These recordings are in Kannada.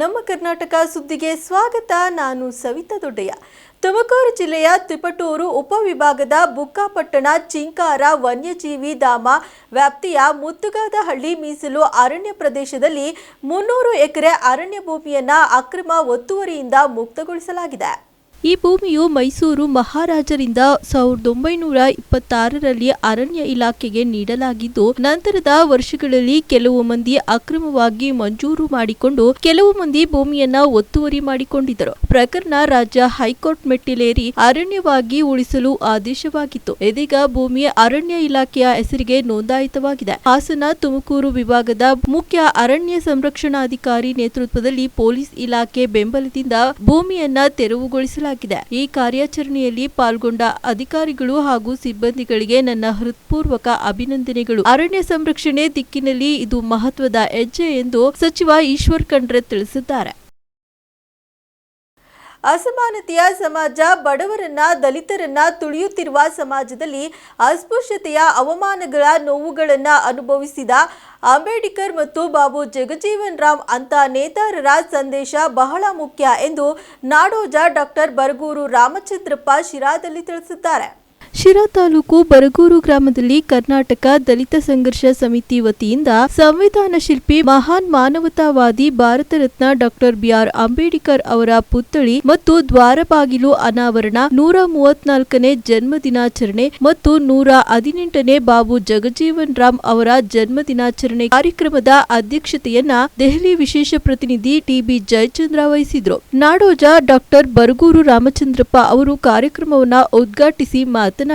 ನಮ್ಮ ಕರ್ನಾಟಕ ಸುದ್ದಿಗೆ ಸ್ವಾಗತ. ನಾನು ಸವಿತಾ ದೊಡ್ಡಯ್ಯ. ತುಮಕೂರು ಜಿಲ್ಲೆಯ ತಿಪಟೂರು ಉಪವಿಭಾಗದ ಬುಕ್ಕಾಪಟ್ಟಣ ಚಿಂಕಾರ ವನ್ಯಜೀವಿ ಧಾಮ ವ್ಯಾಪ್ತಿಯ ಮುತ್ತುಗಾದಹಳ್ಳಿ ಮೀಸಲು ಅರಣ್ಯ ಪ್ರದೇಶದಲ್ಲಿ ಮುನ್ನೂರು ಎಕರೆ ಅರಣ್ಯ ಭೂಮಿಯನ್ನು ಅಕ್ರಮ ಒತ್ತುವರಿಯಿಂದ ಮುಕ್ತಗೊಳಿಸಲಾಗಿದೆ. ಈ ಭೂಮಿಯು ಮೈಸೂರು ಮಹಾರಾಜರಿಂದ ಸಾವಿರದ ಒಂಬೈನೂರ ಇಪ್ಪತ್ತಾರರಲ್ಲಿ ಅರಣ್ಯ ಇಲಾಖೆಗೆ ನೀಡಲಾಗಿದ್ದು, ನಂತರದ ವರ್ಷಗಳಲ್ಲಿ ಕೆಲವು ಮಂದಿ ಅಕ್ರಮವಾಗಿ ಮಂಜೂರು ಮಾಡಿಕೊಂಡು ಕೆಲವು ಮಂದಿ ಭೂಮಿಯನ್ನ ಒತ್ತುವರಿ ಮಾಡಿಕೊಂಡಿದ್ದರು. ಪ್ರಕರಣ ರಾಜ್ಯ ಹೈಕೋರ್ಟ್ ಮೆಟ್ಟಿಲೇರಿ ಅರಣ್ಯವಾಗಿ ಉಳಿಸಲು ಆದೇಶವಾಗಿತ್ತು. ಇದೀಗ ಭೂಮಿ ಅರಣ್ಯ ಇಲಾಖೆಯ ಹೆಸರಿಗೆ ನೋಂದಾಯಿತವಾಗಿದೆ. ಹಾಸನ ತುಮಕೂರು ವಿಭಾಗದ ಮುಖ್ಯ ಅರಣ್ಯ ಸಂರಕ್ಷಣಾಧಿಕಾರಿ ನೇತೃತ್ವದಲ್ಲಿ ಪೊಲೀಸ್ ಇಲಾಖೆ ಬೆಂಬಲದಿಂದ ಭೂಮಿಯನ್ನ ತೆರವುಗೊಳಿಸಲಾಗಿದೆ. ಈ ಕಾರ್ಯಾಚರಣೆಯಲ್ಲಿ ಪಾಲ್ಗೊಂಡ ಅಧಿಕಾರಿಗಳು ಹಾಗೂ ಸಿಬ್ಬಂದಿಗಳಿಗೆ ನನ್ನ ಹೃತ್ಪೂರ್ವಕ ಅಭಿನಂದನೆಗಳು. ಅರಣ್ಯ ಸಂರಕ್ಷಣೆ ದಿಕ್ಕಿನಲ್ಲಿ ಇದು ಮಹತ್ವದ ಹೆಜ್ಜೆ ಎಂದು ಸಚಿವ ಈಶ್ವರ್ ಖಂಡ್ರೆ ತಿಳಿಸಿದ್ದಾರೆ. ಅಸಮಾನತೆಯ ಸಮಾಜ, ಬಡವರನ್ನ, ದಲಿತರನ್ನ ತುಳಿಯುತ್ತಿರುವ ಸಮಾಜದಲ್ಲಿ ಅಸ್ಪೃಶ್ಯತೆಯ ಅವಮಾನಗಳ ನೋವುಗಳನ್ನು ಅನುಭವಿಸಿದ ಅಂಬೇಡ್ಕರ್ ಮತ್ತು ಬಾಬು ಜಗಜೀವನ್ ರಾಮ್ ಅಂತ ನೇತಾರರ ಸಂದೇಶ ಬಹಳ ಮುಖ್ಯ ಎಂದು ನಾಡೋಜ ಡಾಕ್ಟರ್ ಬರಗೂರು ರಾಮಚಂದ್ರಪ್ಪ ಶಿರಾದಲ್ಲಿ ತಿಳಿಸಿದ್ದಾರೆ. ಶಿರಾ ತಾಲೂಕು ಬರಗೂರು ಗ್ರಾಮದಲ್ಲಿ ಕರ್ನಾಟಕ ದಲಿತ ಸಂಘರ್ಷ ಸಮಿತಿ ವತಿಯಿಂದ ಸಂವಿಧಾನ ಶಿಲ್ಪಿ ಮಹಾನ್ ಮಾನವತಾವಾದಿ Bharat Ratna doctor B R Ambedkar ಅವರ ಪುತ್ಥಳಿ ಮತ್ತು ದ್ವಾರಬಾಗಿಲು ಅನಾವರಣ ನೂರ ಮೂವತ್ನಾಲ್ಕನೇ ಜನ್ಮ ದಿನಾಚರಣೆ ಮತ್ತು ನೂರ ಹದಿನೆಂಟನೇ ಬಾಬು ಜಗಜೀವನ್ ರಾಮ್ ಅವರ ಜನ್ಮ ದಿನಾಚರಣೆ ಕಾರ್ಯಕ್ರಮದ ಅಧ್ಯಕ್ಷತೆಯನ್ನ ದೆಹಲಿ ವಿಶೇಷ ಪ್ರತಿನಿಧಿ ಟಿಬಿ ಜಯಚಂದ್ರ ವಹಿಸಿದ್ರು. ನಾಡೋಜ ಡಾಕ್ಟರ್ ಬರಗೂರು ರಾಮಚಂದ್ರಪ್ಪ ಅವರು ಕಾರ್ಯಕ್ರಮವನ್ನು ಉದ್ಘಾಟಿಸಿ ಮಾತನಾಡಿದ್ರು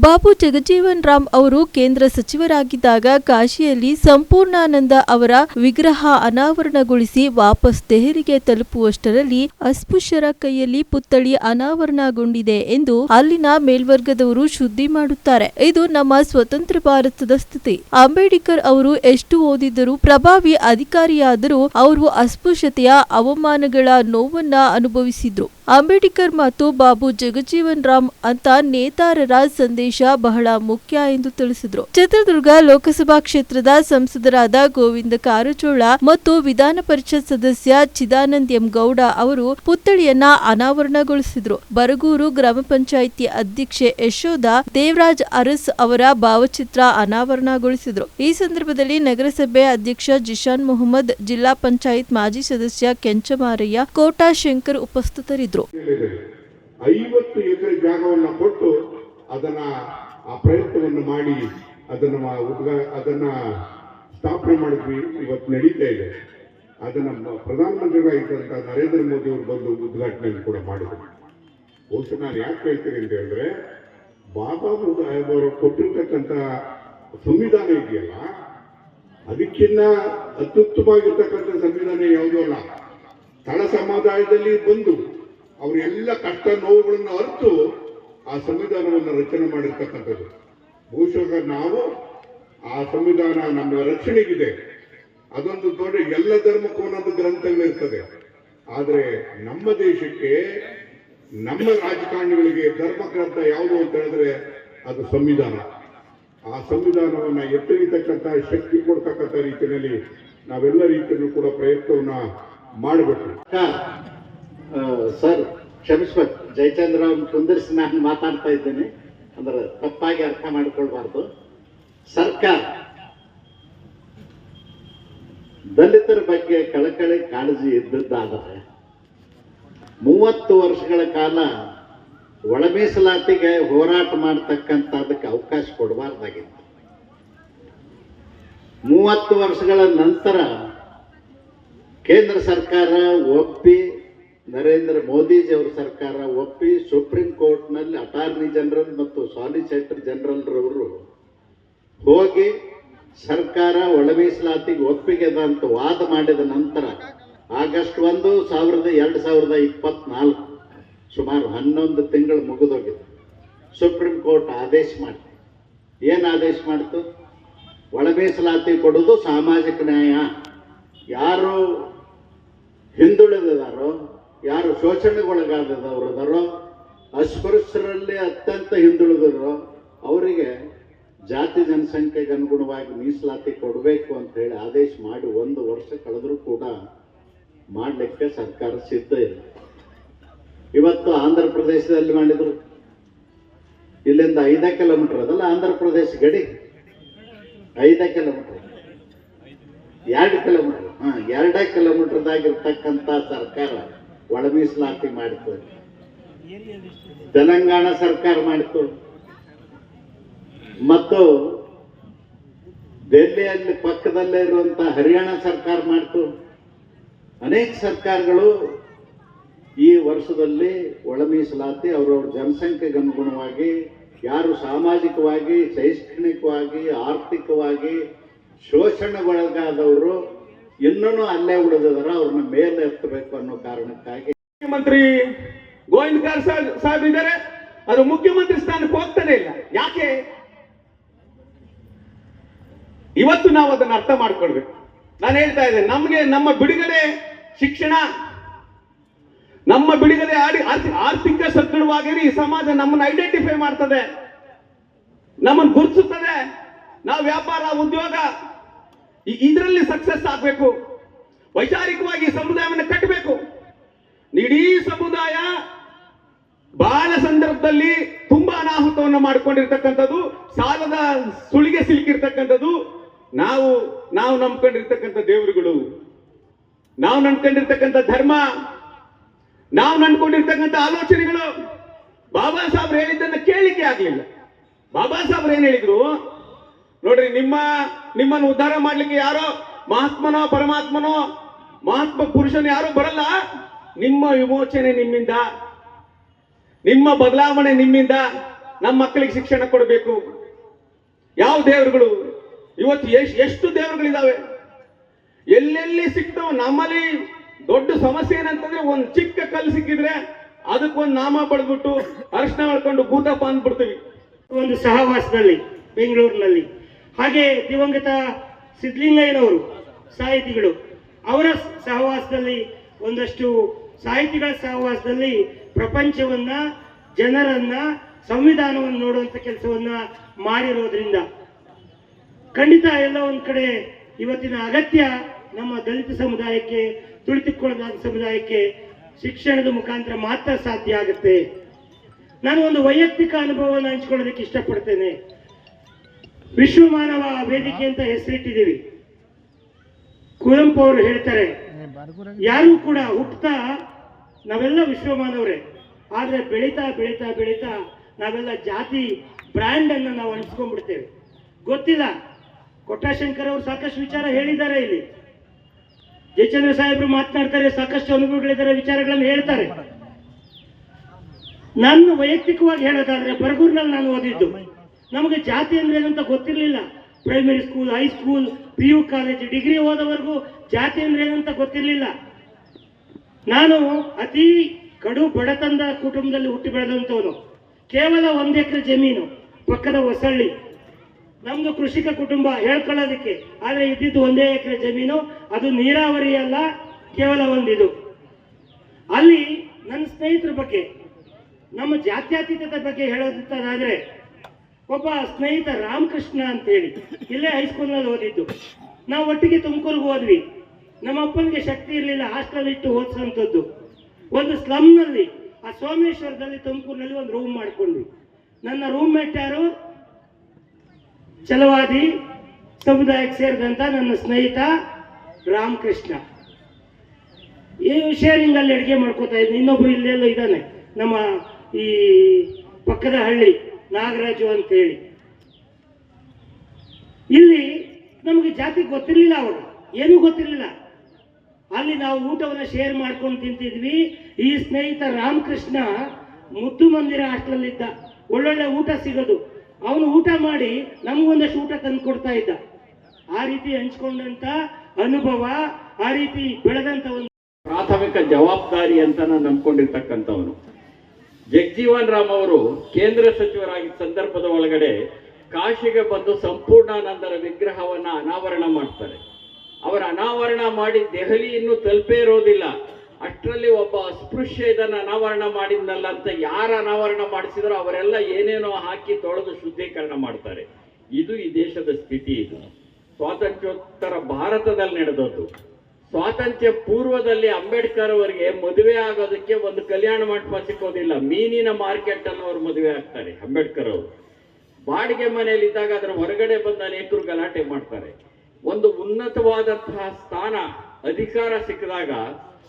ಬಾಬು ಜಗಜೀವನ್ ರಾಮ್ ಅವರು ಕೇಂದ್ರ ಸಚಿವರಾಗಿದ್ದಾಗ ಕಾಶಿಯಲ್ಲಿ ಸಂಪೂರ್ಣಾನಂದ ಅವರ ವಿಗ್ರಹ ಅನಾವರಣಗೊಳಿಸಿ ವಾಪಸ್ ದೆಹಲಿಗೆ ತಲುಪುವಷ್ಟರಲ್ಲಿ ಅಸ್ಪೃಶ್ಯರ ಕೈಯಲ್ಲಿ ಪುತ್ಥಳಿ ಅನಾವರಣಗೊಂಡಿದೆ ಎಂದು ಅಲ್ಲಿನ ಮೇಲ್ವರ್ಗದವರು ಶುದ್ಧಿ ಮಾಡುತ್ತಾರೆ. ಇದು ನಮ್ಮ ಸ್ವತಂತ್ರ ಭಾರತದ ಸ್ಥಿತಿ. ಅಂಬೇಡ್ಕರ್ ಅವರು ಎಷ್ಟು ಓದಿದ್ದರೂ ಪ್ರಭಾವಿ ಅಧಿಕಾರಿಯಾದರೂ ಅವರು ಅಸ್ಪೃಶ್ಯತೆಯ ಅವಮಾನಗಳ ನೋವನ್ನ ಅನುಭವಿಸಿದ್ರು. ಅಂಬೇಡ್ಕರ್ ಮತ್ತು ಬಾಬು ಜಗಜೀವನ್ ರಾಮ್ ಅಂತ ನೇತಾರರ ಸಂದೇಶ ಬಹಳ ಮುಖ್ಯ ಎಂದು ತಿಳಿಸಿದ್ರು. ಚಿತ್ರದುರ್ಗ ಲೋಕಸಭಾ ಕ್ಷೇತ್ರದ ಸಂಸದರಾದ ಗೋವಿಂದ ಕಾರಜೋಳ ಮತ್ತು ವಿಧಾನ ಪರಿಷತ್ ಸದಸ್ಯ ಚಿದಾನಂದ್ ಎಂ ಗೌಡ ಅವರು ಪುತ್ಥಳಿಯನ್ನ ಅನಾವರಣಗೊಳಿಸಿದ್ರು. ಬರಗೂರು ಗ್ರಾಮ ಪಂಚಾಯಿತಿ ಅಧ್ಯಕ್ಷೆ ಯಶೋಧ ದೇವರಾಜ್ ಅರಸ್ ಅವರ ಭಾವಚಿತ್ರ ಅನಾವರಣಗೊಳಿಸಿದ್ರು. ಈ ಸಂದರ್ಭದಲ್ಲಿ ನಗರಸಭೆ ಅಧ್ಯಕ್ಷ ಜಿಶಾನ್ ಮೊಹಮ್ಮದ್, ಜಿಲ್ಲಾ ಪಂಚಾಯತ್ ಮಾಜಿ ಸದಸ್ಯ ಕೆಂಚಮಾರಯ್ಯ, ಕೋಟಾ ಶಂಕರ್ ಉಪಸ್ಥಿತರಿದ್ದರು ಇದೆ. ಐವತ್ತು ಎಕರೆ ಜಾಗವನ್ನು ಕೊಟ್ಟು ಅದನ್ನ ಆ ಪ್ರಯತ್ನವನ್ನು ಮಾಡಿ ಅದನ್ನ ಅದನ್ನ ಸ್ಥಾಪನೆ ಮಾಡಿದ್ವಿ. ಇವತ್ತು ನಡೀತಾ ಇದೆ. ಅದನ್ನ ಪ್ರಧಾನಮಂತ್ರಿಗಳಾಗಿದ್ದಂಥ ನರೇಂದ್ರ ಮೋದಿ ಅವರು ಬಂದು ಉದ್ಘಾಟನೆ ಕೂಡ ಮಾಡಿದ್ರು. ಬಹುಶಃ ನಾನು ಯಾಕೆ ಹೇಳ್ತೀನಿ ಅಂತ ಹೇಳಿದ್ರೆ, ಬಾಬಾ ಅವರು ಕೊಟ್ಟಿರ್ತಕ್ಕಂಥ ಸಂವಿಧಾನ ಇದೆಯಲ್ಲ, ಅದಕ್ಕಿನ್ನ ಅತ್ಯುತ್ತಮವಾಗಿರ್ತಕ್ಕಂಥ ಸಂವಿಧಾನ ಯಾವುದೂ ಅಲ್ಲ? ತಳ ಸಮುದಾಯದಲ್ಲಿ ಬಂದು ಅವರೆಲ್ಲ ಕಷ್ಟ ನೋವುಗಳನ್ನು ಅರ್ತು ಆ ಸಂವಿಧಾನವನ್ನು ರಚನೆ ಮಾಡಿರ್ತಕ್ಕಂಥದ್ದು. ಬಹುಶಃ ನಾವು, ಆ ಸಂವಿಧಾನ ನಮ್ಮ ರಕ್ಷಣೆಗಿದೆ. ಅದೊಂದು ದೊಡ್ಡ ಎಲ್ಲ ಧರ್ಮಕ್ಕೂ ಒಂದೊಂದು ಗ್ರಂಥಗಳಿರ್ತದೆ ಆದರೆ ನಮ್ಮ ದೇಶಕ್ಕೆ, ನಮ್ಮ ರಾಜಕಾರಣಿಗಳಿಗೆ ಧರ್ಮ ಗ್ರಂಥ ಯಾವುದು ಅಂತ ಹೇಳಿದ್ರೆ ಅದು ಸಂವಿಧಾನ. ಆ ಸಂವಿಧಾನವನ್ನು ಎತ್ತರಿತಕ್ಕಂಥ ಶಕ್ತಿ ಕೊಡ್ತಕ್ಕಂಥ ರೀತಿಯಲ್ಲಿ ನಾವೆಲ್ಲ ರೀತಿಯಲ್ಲೂ ಕೂಡ ಪ್ರಯತ್ನವನ್ನ ಮಾಡಬೇಕು. ಸರ್, ಕ್ಷಮಿಸ್ಬೇಕು. ಜಯಚಂದ್ರ ಅವ್ರನ್ನ ಕುಂದಿರಿಸಿ ನಾನು ಮಾತಾಡ್ತಾ ಇದ್ದೇನೆ. ಅಂದ್ರೆ ತಪ್ಪಾಗಿ ಅರ್ಥ ಮಾಡಿಕೊಳ್ಬಾರ್ದು. ಸರ್ಕಾರ ದಲಿತರ ಬಗ್ಗೆ ಕಳಕಳಿ ಕಾಳಜಿ ಇದ್ದದ್ದಾದರೆ ಮೂವತ್ತು ವರ್ಷಗಳ ಕಾಲ ಒಳ ಮೀಸಲಾತಿಗೆ ಹೋರಾಟ ಮಾಡತಕ್ಕಂಥದಕ್ಕೆ ಅವಕಾಶ ಕೊಡಬಾರ್ದಾಗಿತ್ತು. ಮೂವತ್ತು ವರ್ಷಗಳ ನಂತರ ಕೇಂದ್ರ ಸರ್ಕಾರ ಒಪ್ಪಿ ನರೇಂದ್ರ ಮೋದಿಜಿಯವರ ಸರ್ಕಾರ ಒಪ್ಪಿ ಸುಪ್ರೀಂ ಕೋರ್ಟ್ನಲ್ಲಿ ಅಟಾರ್ನಿ ಜನರಲ್ ಮತ್ತು ಸಾಲಿಸಿಟರ್ ಜನರಲ್ ರವರು ಹೋಗಿ ಸರ್ಕಾರ ಒಳ ಮೀಸಲಾತಿಗೆ ಒಪ್ಪಿಗೆ ಅಂತ ವಾದ ಮಾಡಿದ ನಂತರ ಆಗಸ್ಟ್ ಒಂದು ಸಾವಿರದ ಎರಡು ಸಾವಿರದ ಇಪ್ಪತ್ನಾಲ್ಕು ಸುಮಾರು ಹನ್ನೊಂದು ತಿಂಗಳು ಮುಗಿದೋಗಿದೆ. ಸುಪ್ರೀಂ ಕೋರ್ಟ್ ಆದೇಶ ಮಾಡಿತು ಏನು ಆದೇಶ ಮಾಡಿತು? ಒಳ ಮೀಸಲಾತಿ ಕೊಡೋದು ಸಾಮಾಜಿಕ ನ್ಯಾಯ. ಯಾರು ಹಿಂದುಳಿದಿದಾರೋ ಯಾರು ಶೋಷಣೆಗೊಳಗಾದದವರು ಅದಾರೋ ಅಸ್ಪೃಶ್ಯರಲ್ಲಿ ಅತ್ಯಂತ ಹಿಂದುಳಿದರೋ ಅವರಿಗೆ ಜಾತಿ ಜನಸಂಖ್ಯೆಗೆ ಅನುಗುಣವಾಗಿ ಮೀಸಲಾತಿ ಕೊಡಬೇಕು ಅಂತ ಹೇಳಿ ಆದೇಶ ಮಾಡಿ ಒಂದು ವರ್ಷ ಕಳೆದರೂ ಕೂಡ ಮಾಡಲಿಕ್ಕೆ ಸರ್ಕಾರ ಸಿದ್ಧ ಇಲ್ಲ. ಇವತ್ತು ಆಂಧ್ರ ಪ್ರದೇಶದಲ್ಲಿ ಮಾಡಿದರು. ಇಲ್ಲಿಂದ ಐದೇ ಕಿಲೋಮೀಟರ್ ಅದಲ್ಲ, ಆಂಧ್ರ ಪ್ರದೇಶ ಗಡಿ. ಐದೇ ಕಿಲೋಮೀಟರ್. ಎರಡು ಕಿಲೋಮೀಟರ್. ಹಾ, ಎರಡೇ ಕಿಲೋಮೀಟರ್ದಾಗಿರ್ತಕ್ಕಂಥ ಸರ್ಕಾರ. ಒಳ ಮೀಸಲಾತಿ ಮಾಡಿತು ತೆಲಂಗಾಣ ಸರ್ಕಾರ ಮಾಡಿತು ಮತ್ತು ದೆಹಲಿಯಲ್ಲಿ ಪಕ್ಕದಲ್ಲೇ ಇರುವಂತ ಹರಿಯಾಣ ಸರ್ಕಾರ ಮಾಡಿತು ಅನೇಕ ಸರ್ಕಾರಗಳು ಈ ವರ್ಷದಲ್ಲಿ ಒಳಮೀಸಲಾತಿ ಅವರವ್ರ ಜನಸಂಖ್ಯೆಗೆ ಅನುಗುಣವಾಗಿ ಯಾರು ಸಾಮಾಜಿಕವಾಗಿ ಶೈಕ್ಷಣಿಕವಾಗಿ ಆರ್ಥಿಕವಾಗಿ ಶೋಷಣೆಗೊಳಗಾದವರು ಇನ್ನೂ ಅಲ್ಲೇ ಉಳಿದಿದಾರ ಅವ್ರನ್ನ ಮೇಲೆ ಎತ್ತಬೇಕು ಅನ್ನೋ ಕಾರಣಕ್ಕಾಗಿ. ಮುಖ್ಯಮಂತ್ರಿ ಗೋವಿಂದ ಕಾರ್ ಸಾಹೇಬ್ ಇದ್ದಾರೆ. ಅದು ಮುಖ್ಯಮಂತ್ರಿ ಸ್ಥಾನಕ್ಕೆ ಹೋಗ್ತಾನೆ ಇಲ್ಲ. ಯಾಕೆ? ಇವತ್ತು ನಾವು ಅದನ್ನ ಅರ್ಥ ಮಾಡ್ಕೊಳ್ಬೇಕು. ನಾನು ಹೇಳ್ತಾ ಇದ್ದೇನೆ, ನಮಗೆ ನಮ್ಮ ಬಿಡುಗಡೆ ಶಿಕ್ಷಣ, ನಮ್ಮ ಬಿಡುಗಡೆ ಆಡಿ- ಆರ್ಥಿ- ಆರ್ಥಿಕ ಸದೃಢವಾಗಿರಿ, ಈ ಸಮಾಜ ನಮ್ಮನ್ನು ಐಡೆಂಟಿಫೈ ಮಾಡ್ತದೆ. ನಮ್ಮನ್ನು ಗುರುತಿಸುತ್ತದೆ ನಾವು ವ್ಯಾಪಾರ, ಉದ್ಯೋಗ ಇದರಲ್ಲಿ ಸಕ್ಸಸ್ ಆಗಬೇಕು. ವೈಚಾರಿಕವಾಗಿ ಸಮುದಾಯವನ್ನು ಕಟ್ಟಬೇಕು. ಇಡೀ ಸಮುದಾಯ ಬಹಳ ಸಂದರ್ಭದಲ್ಲಿ ತುಂಬಾ ಅನಾಹುತವನ್ನು ಮಾಡಿಕೊಂಡಿರ್ತಕ್ಕಂಥದ್ದು, ಸಾಲದ ಸುಳಿಗೆ ಸಿಲುಕಿರ್ತಕ್ಕಂಥದ್ದು, ನಾವು ನಾವು ನಂಬ್ಕೊಂಡಿರ್ತಕ್ಕಂಥ ದೇವರುಗಳು. ನಾವು ನಂಬ್ಕೊಂಡಿರ್ತಕ್ಕಂಥ ಧರ್ಮ. ನಾವು ನಂಬ್ಕೊಂಡಿರ್ತಕ್ಕಂಥ ಆಲೋಚನೆಗಳು. ಬಾಬಾ ಸಾಹೇಬ್ರು ಹೇಳಿದ್ದನ್ನು ಕೇಳಿಕೆ ಆಗಲಿಲ್ಲ. ಬಾಬಾ ಸಾಹೇಬ್ರು ಏನ್ ಹೇಳಿದ್ರು? ನೋಡ್ರಿ, ನಿಮ್ಮ, ನಿಮ್ಮನ್ನು ಉದ್ಧಾರ ಮಾಡ್ಲಿಕ್ಕೆ ಯಾರೋ ಮಹಾತ್ಮನೋ, ಪರಮಾತ್ಮನೋ, ಮಹಾತ್ಮ ಪುರುಷನ ಯಾರು ಬರಲ್ಲ. ನಿಮ್ಮ ವಿಮೋಚನೆ ನಿಮ್ಮಿಂದ, ನಿಮ್ಮ ಬದಲಾವಣೆ ನಿಮ್ಮಿಂದ ನಮ್ಮ ಮಕ್ಕಳಿಗೆ ಶಿಕ್ಷಣ ಕೊಡಬೇಕು. ಯಾವ ದೇವರುಗಳು? ಇವತ್ತು ಎಷ್ಟು ದೇವರುಗಳಿದಾವೆ? ಎಲ್ಲೆಲ್ಲಿ ಸಿಕ್ತು ನಮ್ಮಲ್ಲಿ ದೊಡ್ಡ ಸಮಸ್ಯೆ ಏನಂತಂದ್ರೆ ಒಂದು ಚಿಕ್ಕ ಕಲ್ಲು ಸಿಕ್ಕಿದ್ರೆ ಅದಕ್ಕೊಂದು ನಾಮ ಪಡೆದ್ಬಿಟ್ಟು ಅರ್ಶನ ಮಾಡ್ಕೊಂಡು ಭೂತಪ್ಪ ಅಂದ್ಬಿಡ್ತೀವಿ. ಒಂದು ಸಹವಾಸದಲ್ಲಿ, ಬೆಂಗಳೂರಿನಲ್ಲಿ. ಹಾಗೆ ದಿವಂಗತ ಸಿದ್ಲಿಂಗಯ್ಯನವರು ಸಾಹಿತಿಗಳು, ಅವರ ಸಹವಾಸದಲ್ಲಿ ಒಂದಷ್ಟು ಸಾಹಿತಿಗಳ ಸಹವಾಸದಲ್ಲಿ ಪ್ರಪಂಚವನ್ನ, ಜನರನ್ನ, ಸಂವಿಧಾನವನ್ನು ನೋಡುವಂತ ಕೆಲಸವನ್ನ ಮಾಡಿರೋದ್ರಿಂದ. ಖಂಡಿತ ಎಲ್ಲ ಒಂದ್ ಕಡೆ ಇವತ್ತಿನ ಅಗತ್ಯ ನಮ್ಮ ದಲಿತ ಸಮುದಾಯಕ್ಕೆ ತುಳಿತುಕೊಳ್ಳದ ಸಮುದಾಯಕ್ಕೆ ಶಿಕ್ಷಣದ ಮುಖಾಂತರ ಮಾತ್ರ ಸಾಧ್ಯ ಆಗುತ್ತೆ. ನಾನು ಒಂದು ವೈಯಕ್ತಿಕ ಅನುಭವವನ್ನು ಹಂಚ್ಕೊಳ್ಳೋದಕ್ಕೆ ಇಷ್ಟಪಡ್ತೇನೆ. ವಿಶ್ವ ಮಾನವ ವೇದಿಕೆ ಅಂತ ಹೆಸರಿಟ್ಟಿದ್ದೀವಿ. ಕುವೆಂಪು ಅವರು ಹೇಳ್ತಾರೆ ಯಾರು ಕೂಡ ಹುಟ್ಟುತ್ತಾ ನಾವೆಲ್ಲ ವಿಶ್ವ ಮಾನವರೇ ಆದ್ರೆ ಬೆಳೀತಾ ಬೆಳೀತಾ ಬೆಳೀತಾ ನಾವೆಲ್ಲ ಜಾತಿ ಬ್ರ್ಯಾಂಡ್ ಅನ್ನು ನಾವು ಅಣಿಸ್ಕೊಂಡ್ಬಿಡ್ತೇವೆ ಗೊತ್ತಿಲ್ಲ ಕೊಟ್ಟಾಶಂಕರ್ ಅವರು ಸಾಕಷ್ಟು ವಿಚಾರ ಹೇಳಿದ್ದಾರೆ ಇಲ್ಲಿ. ಜಯಚಂದ್ರ ಸಾಹೇಬರು ಮಾತನಾಡ್ತಾರೆ ಸಾಕಷ್ಟು ಅನುಭವಗಳಿದ್ದಾರೆ ವಿಚಾರಗಳನ್ನು ಹೇಳ್ತಾರೆ. ನನ್ನ ವೈಯಕ್ತಿಕವಾಗಿ ಹೇಳೋದಾದ್ರೆ ಬರಗೂರ್ನಲ್ಲಿ ನಾನು ಓದಿದ್ದು. ನಮಗೆ ಜಾತಿ ಅಂದ್ರೆ ಏನಂತ ಗೊತ್ತಿರಲಿಲ್ಲ. Primary school high school P U college degree ಹೋದವರೆಗೂ ಜಾತಿ ಅಂದ್ರೆ ಏನಂತ ಗೊತ್ತಿರಲಿಲ್ಲ. ನಾನು ಅತಿ ಕಡು ಬಡತನದ ಕುಟುಂಬದಲ್ಲಿ ಹುಟ್ಟಿ ಬೆಳೆದಂಥವನು. ಕೇವಲ ಒಂದು ಎಕರೆ ಜಮೀನು, ಪಕ್ಕದ ಹೊಸಳ್ಳಿ. ನಮ್ದು ಕೃಷಿಕ ಕುಟುಂಬ ಹೇಳ್ಕೊಳ್ಳೋದಕ್ಕೆ, ಆದರೆ ಇದ್ದಿದ್ದು ಒಂದೇ ಎಕರೆ ಜಮೀನು, ಅದು ನೀರಾವರಿ ಅಲ್ಲ, ಕೇವಲ ಒಂದಿದು. ಅಲ್ಲಿ ನನ್ನ ಸ್ನೇಹಿತರ ಬಗ್ಗೆ, ನಮ್ಮ ಜಾತ್ಯತೀತದ ಬಗ್ಗೆ ಹೇಳೋದಾದ್ರೆ ಒಬ್ಬ ಸ್ನೇಹಿತ ರಾಮಕೃಷ್ಣ ಅಂತ ಹೇಳಿ ಇಲ್ಲೇ ಹೈಸ್ಕೂಲ್ನಲ್ಲಿ ಓದಿದ್ದು. ನಾವು ಒಟ್ಟಿಗೆ ತುಮಕೂರಿಗೆ ಹೋದ್ವಿ. ನಮ್ಮ ಅಪ್ಪನಿಗೆ ಶಕ್ತಿ ಇರಲಿಲ್ಲ ಹಾಸ್ಟೆಲ್ ಇಟ್ಟು ಓದಿಸೋಂಥದ್ದು. ಒಂದು ಸ್ಲಮ್ನಲ್ಲಿ ಆ ಸೋಮೇಶ್ವರದಲ್ಲಿ ತುಮಕೂರಿನಲ್ಲಿ ಒಂದು ರೂಮ್ ಮಾಡಿಕೊಂಡ್ವಿ. ನನ್ನ ರೂಮ್ ಮೇಟ್ ಯಾರು? ಚಲವಾದಿ ಸಮುದಾಯಕ್ಕೆ ಸೇರಿದಂಥ ನನ್ನ ಸ್ನೇಹಿತ ರಾಮಕೃಷ್ಣ. ಈ ಶೇರಿಂಗ್ ಅಲ್ಲಿ ಅಡಿಗೆ ಮಾಡ್ಕೋತಾ ಇದ್ದೀನಿ ಇನ್ನೊಬ್ರು ಇಲ್ಲೆಲ್ಲೋ ಇದ್ದಾನೆ. ನಮ್ಮ ಈ ಪಕ್ಕದ ಹಳ್ಳಿ. ನಾಗರಾಜು ಅಂತ ಹೇಳಿ. ಇಲ್ಲಿ ನಮಗೆ ಜಾತಿ ಗೊತ್ತಿರಲಿಲ್ಲ ಅವರು. ಏನೂ ಗೊತ್ತಿರಲಿಲ್ಲ. ಅಲ್ಲಿ ನಾವು ಊಟವನ್ನು ಶೇರ್ ಮಾಡ್ಕೊಂಡು ತಿಂತಿದ್ವಿ. ಈ ಸ್ನೇಹಿತ ರಾಮಕೃಷ್ಣ ಮುದ್ದು ಮಂದಿರ ಹಾಸ್ಟೆಲಲ್ಲಿದ್ದ. ಒಳ್ಳೊಳ್ಳೆ ಊಟ ಸಿಗೋದು. ಅವನು ಊಟ ಮಾಡಿ ನಮಗೊಂದಷ್ಟು ಊಟ ತಂದು ಕೊಡ್ತಾ ಇದ್ದ. ಆ ರೀತಿ ಹಂಚ್ಕೊಂಡಂತ ಅನುಭವ, ಆ ರೀತಿ ಬೆಳೆದಂತ ಒಂದು ಪ್ರಾಥಮಿಕ ಜವಾಬ್ದಾರಿ ಅಂತ ನಾನು ನಂಬ್ಕೊಂಡಿರ್ತಕ್ಕಂಥವನು. ಜಗಜೀವನ್ ರಾಮ್ ಅವರು ಕೇಂದ್ರ ಸಚಿವರಾಗಿದ್ದ ಸಂದರ್ಭದ ಒಳಗಡೆ ಕಾಶಿಗೆ ಬಂದು ಸಂಪೂರ್ಣಾನಂದರ ವಿಗ್ರಹವನ್ನ ಅನಾವರಣ ಮಾಡ್ತಾರೆ. ಅವರ ಅನಾವರಣ ಮಾಡಿ ದೆಹಲಿ ಇನ್ನೂ ತಲುಪೇ ಇರೋದಿಲ್ಲ. ಅಷ್ಟರಲ್ಲಿ ಒಬ್ಬ ಅಸ್ಪೃಶ್ಯ ಇದನ್ನು ಅನಾವರಣ ಮಾಡಿದ್ನಲ್ಲ ಅಂತ ಯಾರು ಅನಾವರಣ ಮಾಡಿಸಿದ್ರು ಅವರೆಲ್ಲ ಏನೇನೋ ಹಾಕಿ ತೊಳೆದು ಶುದ್ಧೀಕರಣ ಮಾಡ್ತಾರೆ. ಇದು ಈ ದೇಶದ ಸ್ಥಿತಿ ಇದು. ಸ್ವಾತಂತ್ರ್ಯೋತ್ತರ ಭಾರತದಲ್ಲಿ ನಡೆದದ್ದು. ಸ್ವಾತಂತ್ರ್ಯ ಪೂರ್ವದಲ್ಲಿ ಅಂಬೇಡ್ಕರ್ ಅವರಿಗೆ ಮದುವೆ ಆಗೋದಕ್ಕೆ ಒಂದು ಕಲ್ಯಾಣ ಮಂಟಪ ಸಿಕ್ಕೋದಿಲ್ಲ. ಮೀನಿನ ಮಾರ್ಕೆಟ್ ಅನ್ನು ಅವರು ಮದುವೆ ಆಗ್ತಾರೆ, ಅಂಬೇಡ್ಕರ್ ಅವರು. ಬಾಡಿಗೆ ಮನೆಯಲ್ಲಿ ಇದ್ದಾಗ ಅದರ ಹೊರಗಡೆ ಬಂದ ಅನೇಕರು ಗಲಾಟೆ ಮಾಡ್ತಾರೆ. ಒಂದು ಉನ್ನತವಾದಂತಹ ಸ್ಥಾನ, ಅಧಿಕಾರ ಸಿಕ್ಕಿದಾಗ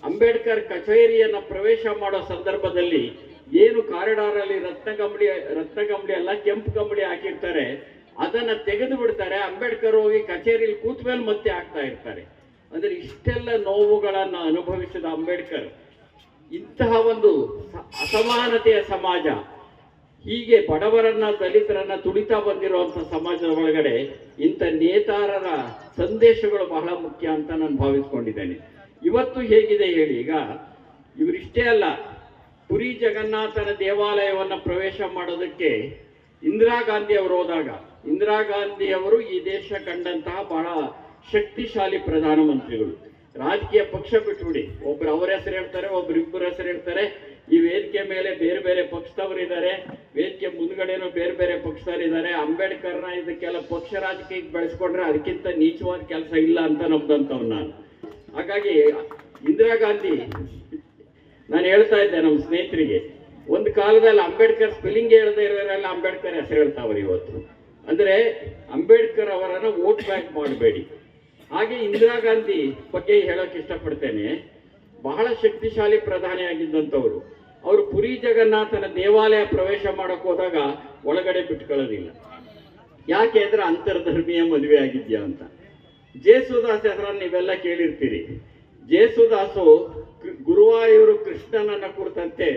ಅಂಬೇಡ್ಕರ್ ಕಚೇರಿಯನ್ನ ಪ್ರವೇಶ ಮಾಡೋ ಸಂದರ್ಭದಲ್ಲಿ ಏನು ಕಾರಿಡಾರ್ ಅಲ್ಲಿ ರತ್ನಗಂಬಳಿ ರತ್ನಗಂಬಳಿ ಅಲ್ಲ, ಕೆಂಪು ಕಂಬಳಿ ಹಾಕಿರ್ತಾರೆ, ಅದನ್ನ ತೆಗೆದು ಬಿಡ್ತಾರೆ. ಅಂಬೇಡ್ಕರ್ ಹೋಗಿ ಕಚೇರಿಯಲ್ಲಿ ಕೂತ ಮೇಲೆ ಮತ್ತೆ ಆಗ್ತಾ ಇರ್ತಾರೆ. ಅಂದ್ರೆ ಇಷ್ಟೆಲ್ಲ ನೋವುಗಳನ್ನು ಅನುಭವಿಸಿದ ಅಂಬೇಡ್ಕರ್, ಇಂತಹ ಒಂದು ಅಸಮಾನತೆಯ ಸಮಾಜ, ಹೀಗೆ ಬಡವರನ್ನ ದಲಿತರನ್ನ ತುಳಿತಾ ಬಂದಿರುವಂತ ಸಮಾಜದ ಒಳಗಡೆ ಇಂಥ ನೇತಾರರ ಸಂದೇಶಗಳು ಬಹಳ ಮುಖ್ಯ ಅಂತ ನಾನು ಭಾವಿಸ್ಕೊಂಡಿದ್ದೇನೆ. ಇವತ್ತು ಹೇಗಿದೆ ಹೇಳಿ, ಈಗ ಇವರಿಷ್ಟೇ ಅಲ್ಲ, ಪುರಿ ಜಗನ್ನಾಥನ ದೇವಾಲಯವನ್ನು ಪ್ರವೇಶ ಮಾಡೋದಕ್ಕೆ ಇಂದಿರಾ ಗಾಂಧಿ ಅವರು ಹೋದಾಗ, ಇಂದಿರಾ ಗಾಂಧಿ ಅವರು ಈ ದೇಶ ಕಂಡಂತಹ ಬಹಳ ಶಕ್ತಿಶಾಲಿ ಪ್ರಧಾನಮಂತ್ರಿಗಳು ರಾಜಕೀಯ ಪಕ್ಷ ಬಿಟ್ಬಿಡಿ ಒಬ್ರು ಅವ್ರ ಹೆಸರು ಹೇಳ್ತಾರೆ, ಒಬ್ರು ಇಬ್ಬರ ಹೆಸರು ಹೇಳ್ತಾರೆ. ಈ ವೇದಿಕೆ ಮೇಲೆ ಬೇರೆ ಬೇರೆ ಪಕ್ಷದವರು ಇದ್ದಾರೆ. ವೇದಿಕೆ ಮುಂದ್ಗಡೆನೂ ಬೇರೆ ಬೇರೆ ಪಕ್ಷದವರು ಇದ್ದಾರೆ. ಅಂಬೇಡ್ಕರ್ನ ಇದಕ್ಕೆಲ್ಲ ಪಕ್ಷ ರಾಜಕೀಯಕ್ಕೆ ಬೆಳೆಸ್ಕೊಂಡ್ರೆ ಅದಕ್ಕಿಂತ ನೀಚವಾದ ಕೆಲಸ ಇಲ್ಲ ಅಂತ ನಮ್ದಂತವ್ ನಾನು. ಹಾಗಾಗಿ ಇಂದಿರಾ ಗಾಂಧಿ, ನಾನು ಹೇಳ್ತಾ ಇದ್ದೆ ನಮ್ಮ ಸ್ನೇಹಿತರಿಗೆ, ಒಂದು ಕಾಲದಲ್ಲಿ ಅಂಬೇಡ್ಕರ್ ಸ್ಪೆಲ್ಲಿಂಗ್ ಹೇಳದೇ ಇರೋರೆಲ್ಲ ಅಂಬೇಡ್ಕರ್ ಹೆಸರು ಹೇಳ್ತಾವ್ರೆ ಇವತ್ತು. ಅಂದ್ರೆ ಅಂಬೇಡ್ಕರ್ ಅವರನ್ನ ವೋಟ್ ಬ್ಯಾಂಕ್ ಮಾಡಬೇಡಿ. ಹಾಗೆ ಇಂದಿರಾ ಗಾಂಧಿ ಬಗ್ಗೆ ಹೇಳಕ್ ಇಷ್ಟಪಡ್ತೇನೆ. ಬಹಳ ಶಕ್ತಿಶಾಲಿ ಪ್ರಧಾನಿ ಆಗಿದ್ದಂಥವ್ರು. ಅವರು ಪುರಿ ಜಗನ್ನಾಥನ ದೇವಾಲಯ ಪ್ರವೇಶ ಮಾಡಕ್ ಹೋದಾಗ ಒಳಗಡೆ ಬಿಟ್ಕೊಳ್ಳೋದಿಲ್ಲ. ಯಾಕೆ ಅಂದ್ರೆ ಅಂತರ್ಧರ್ಮೀಯ ಮದುವೆ ಆಗಿದ್ಯಾ ಅಂತ. ಜೇಸುದಾಸ್ ಹೆಸರನ್ನು ನೀವೆಲ್ಲ ಕೇಳಿರ್ತೀರಿ. ಜೇಸುದಾಸು ಗುರುವಾಯೂರು ಕೃಷ್ಣನನ್ನ ಕುರಿತಂತೆ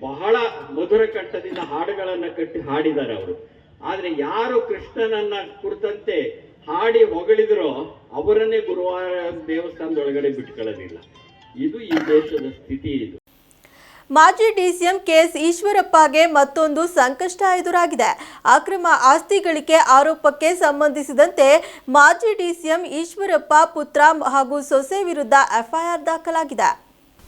ಬಹಳ ಮಧುರ ಕಂಠದಿಂದ ಹಾಡುಗಳನ್ನು ಕಟ್ಟಿ ಹಾಡಿದ್ದಾರೆ ಅವರು. ಆದರೆ ಯಾರು ಕೃಷ್ಣನನ್ನ ಕುರಿತಂತೆ ಹಾಡಿ ಹೊಗಳಿದ್ರು ಅವರನ್ನೇ ಗುರುವಾರ ದೇವಸ್ಥಾನದೊಳಗಡೆ ಬಿಟ್ಕೊಳ್ಳೋದಿಲ್ಲ ಇದು ಈ ದೇಶದ ಸ್ಥಿತಿ ಇದು. ಮಾಜಿ ಡಿಸಿಎಂ ಕೆಎಸ್ ಈಶ್ವರಪ್ಪಗೆ ಮತ್ತೊಂದು ಸಂಕಷ್ಟ ಎದುರಾಗಿದೆ. ಅಕ್ರಮ ಆಸ್ತಿ ಗಳಿಕೆ ಆರೋಪಕ್ಕೆ ಸಂಬಂಧಿಸಿದಂತೆ ಮಾಜಿ ಡಿಸಿಎಂ ಈಶ್ವರಪ್ಪ ಪುತ್ರ ಹಾಗೂ ಸೊಸೆ ವಿರುದ್ಧ ಎಫ್ಐಆರ್ ದಾಖಲಾಗಿದೆ.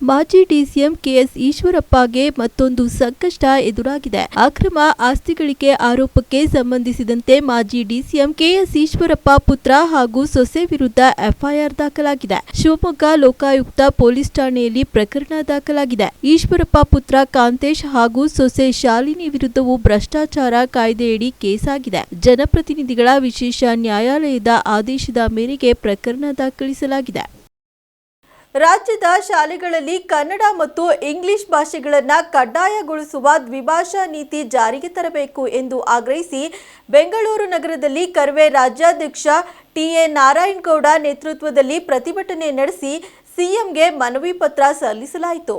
ಮಾಜಿ ಡಿಸಿಎಂ ಕೆಎಸ್ ಈಶ್ವರಪ್ಪಗೆ ಮತ್ತೊಂದು ಸಂಕಷ್ಟ ಎದುರಾಗಿದೆ. ಅಕ್ರಮ ಆಸ್ತಿ ಗಳಿಕೆ ಆರೋಪಕ್ಕೆ ಸಂಬಂಧಿಸಿದಂತೆ ಮಾಜಿ ಡಿಸಿಎಂ ಕೆಎಸ್ ಈಶ್ವರಪ್ಪ ಪುತ್ರ ಹಾಗೂ ಸೊಸೆ ವಿರುದ್ಧ ಎಫ್ಐಆರ್ ದಾಖಲಾಗಿದೆ. ಶಿವಮೊಗ್ಗ ಲೋಕಾಯುಕ್ತ ಪೊಲೀಸ್ ಠಾಣೆಯಲ್ಲಿ ಪ್ರಕರಣ ದಾಖಲಾಗಿದೆ. ಈಶ್ವರಪ್ಪ ಪುತ್ರ ಕಾಂತೇಶ್ ಹಾಗೂ ಸೊಸೆ ಶಾಲಿನಿ ವಿರುದ್ಧವೂ ಭ್ರಷ್ಟಾಚಾರ ಕಾಯ್ದೆಯಡಿ ಆಗಿದೆ ಜನಪ್ರತಿನಿಧಿಗಳ ವಿಶೇಷ ನ್ಯಾಯಾಲಯದ ಆದೇಶದ ಮೇರೆಗೆ ಪ್ರಕರಣ ದಾಖಲಿಸಲಾಗಿದೆ. ರಾಜ್ಯದ ಶಾಲೆಗಳಲ್ಲಿ ಕನ್ನಡ ಮತ್ತು ಇಂಗ್ಲಿಷ್ ಭಾಷೆಗಳನ್ನು ಕಡ್ಡಾಯಗೊಳಿಸುವ ದ್ವಿಭಾಷಾ ನೀತಿ ಜಾರಿಗೆ ತರಬೇಕು ಎಂದು ಆಗ್ರಹಿಸಿ ಬೆಂಗಳೂರು ನಗರದಲ್ಲಿ ಕರ್ವೆ ರಾಜ್ಯಾಧ್ಯಕ್ಷ ಟಿಎ ನಾರಾಯಣಗೌಡ ನೇತೃತ್ವದಲ್ಲಿ ಪ್ರತಿಭಟನೆ ನಡೆಸಿ ಸಿಎಂಗೆ ಮನವಿ ಪತ್ರ ಸಲ್ಲಿಸಲಾಯಿತು.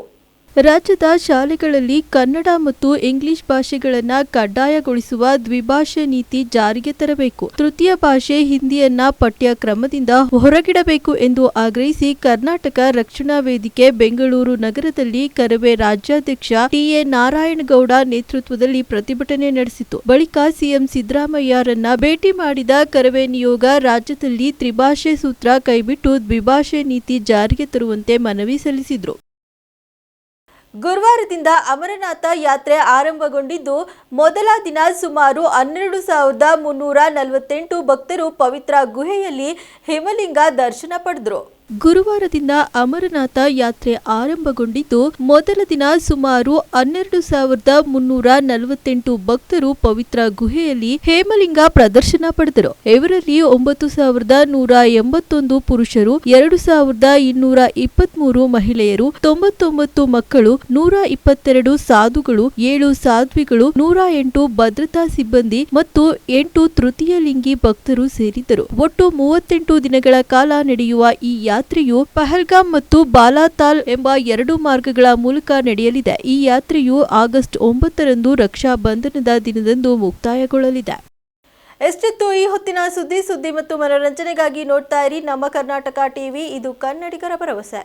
ರಾಜ್ಯದ ಶಾಲೆಗಳಲ್ಲಿ ಕನ್ನಡ ಮತ್ತು ಇಂಗ್ಲಿಷ್ ಭಾಷೆಗಳನ್ನು ಕಡ್ಡಾಯಗೊಳಿಸುವ ದ್ವಿಭಾಷೆ ನೀತಿ ಜಾರಿಗೆ ತರಬೇಕು. ತೃತೀಯ ಭಾಷೆ ಹಿಂದಿಯನ್ನ ಪಠ್ಯಕ್ರಮದಿಂದ ಹೊರಗಿಡಬೇಕು ಎಂದು ಆಗ್ರಹಿಸಿ ಕರ್ನಾಟಕ ರಕ್ಷಣಾ ವೇದಿಕೆ ಬೆಂಗಳೂರು ನಗರದಲ್ಲಿ ಕರವೇ ರಾಜ್ಯಾಧ್ಯಕ್ಷ ಟಿಎ ನಾರಾಯಣಗೌಡ ನೇತೃತ್ವದಲ್ಲಿ ಪ್ರತಿಭಟನೆ ನಡೆಸಿತು ಬಳಿಕ ಸಿಎಂ ಸಿದ್ದರಾಮಯ್ಯರನ್ನ ಭೇಟಿ ಮಾಡಿದ ಕರವೇ ನಿಯೋಗ ರಾಜ್ಯದಲ್ಲಿ ತ್ರಿಭಾಷೆ ಸೂತ್ರ ಕೈಬಿಟ್ಟು ದ್ವಿಭಾಷೆ ನೀತಿ ಜಾರಿಗೆ ತರುವಂತೆ ಮನವಿ ಸಲ್ಲಿಸಿದ್ರು. ಗುರುವಾರದಿಂದ ಅಮರನಾಥ ಯಾತ್ರೆ ಆರಂಭಗೊಂಡಿದ್ದು, ಮೊದಲ ದಿನ ಸುಮಾರು ಹನ್ನೆರಡು ಸಾವಿರದ ಮುನ್ನೂರ ನಲವತ್ತೆಂಟು ಭಕ್ತರು ಪವಿತ್ರ ಗುಹೆಯಲ್ಲಿ ಹಿಮಲಿಂಗ ದರ್ಶನ ಪಡೆದರು. ಗುರುವಾರದಿಂದ ಅಮರನಾಥ ಯಾತ್ರೆ ಆರಂಭಗೊಂಡಿದ್ದು, ಮೊದಲ ದಿನ ಸುಮಾರು ಹನ್ನೆರಡು ಸಾವಿರದ ಮುನ್ನೂರ ನಲವತ್ತೆಂಟು ಭಕ್ತರು ಪವಿತ್ರ ಗುಹೆಯಲ್ಲಿ ಹೇಮಲಿಂಗ ಪ್ರದರ್ಶನ ಪಡೆದರು. ಇವರಲ್ಲಿ ಒಂಬತ್ತು ಸಾವಿರದ ನೂರ ಎಂಬತ್ತೊಂದು ಪುರುಷರು, ಎರಡು ಸಾವಿರದ ಇನ್ನೂರ ಇಪ್ಪತ್ಮೂರು ಮಹಿಳೆಯರು, ತೊಂಬತ್ತೊಂಬತ್ತು ಮಕ್ಕಳು, ನೂರ ಇಪ್ಪತ್ತೆರಡು ಸಾಧುಗಳು, ಏಳು ಸಾಧ್ವಿಗಳು, ನೂರ ಎಂಟು ಭದ್ರತಾ ಸಿಬ್ಬಂದಿ ಮತ್ತು ಎಂಟು ತೃತೀಯ ಲಿಂಗಿ ಭಕ್ತರು ಸೇರಿದ್ದರು. ಒಟ್ಟು ಮೂವತ್ತೆಂಟು ದಿನಗಳ ಕಾಲ ನಡೆಯುವ ಈ ಯಾತ್ರೆಯು ಪಹಲ್ಗಾಮ್ ಮತ್ತು ಬಾಲಾತಾಲ್ ಎಂಬ ಎರಡು ಮಾರ್ಗಗಳ ಮೂಲಕ ನಡೆಯಲಿದೆ. ಈ ಯಾತ್ರೆಯು ಆಗಸ್ಟ್ ಒಂಬತ್ತರಂದು ರಕ್ಷಾ ಬಂಧನದ ದಿನದಂದು ಮುಕ್ತಾಯಗೊಳ್ಳಲಿದೆ. ಎಷ್ಟಿತ್ತು ಈ ಹೊತ್ತಿನ ಸುದ್ದಿ ಸುದ್ದಿ ಮತ್ತು ಮನೋರಂಜನೆಗಾಗಿ ನೋಡ್ತಾ ಇರಿ ನಮ್ಮ ಕರ್ನಾಟಕ ಟಿವಿ. ಇದು ಕನ್ನಡಿಗರ ಭರವಸೆ.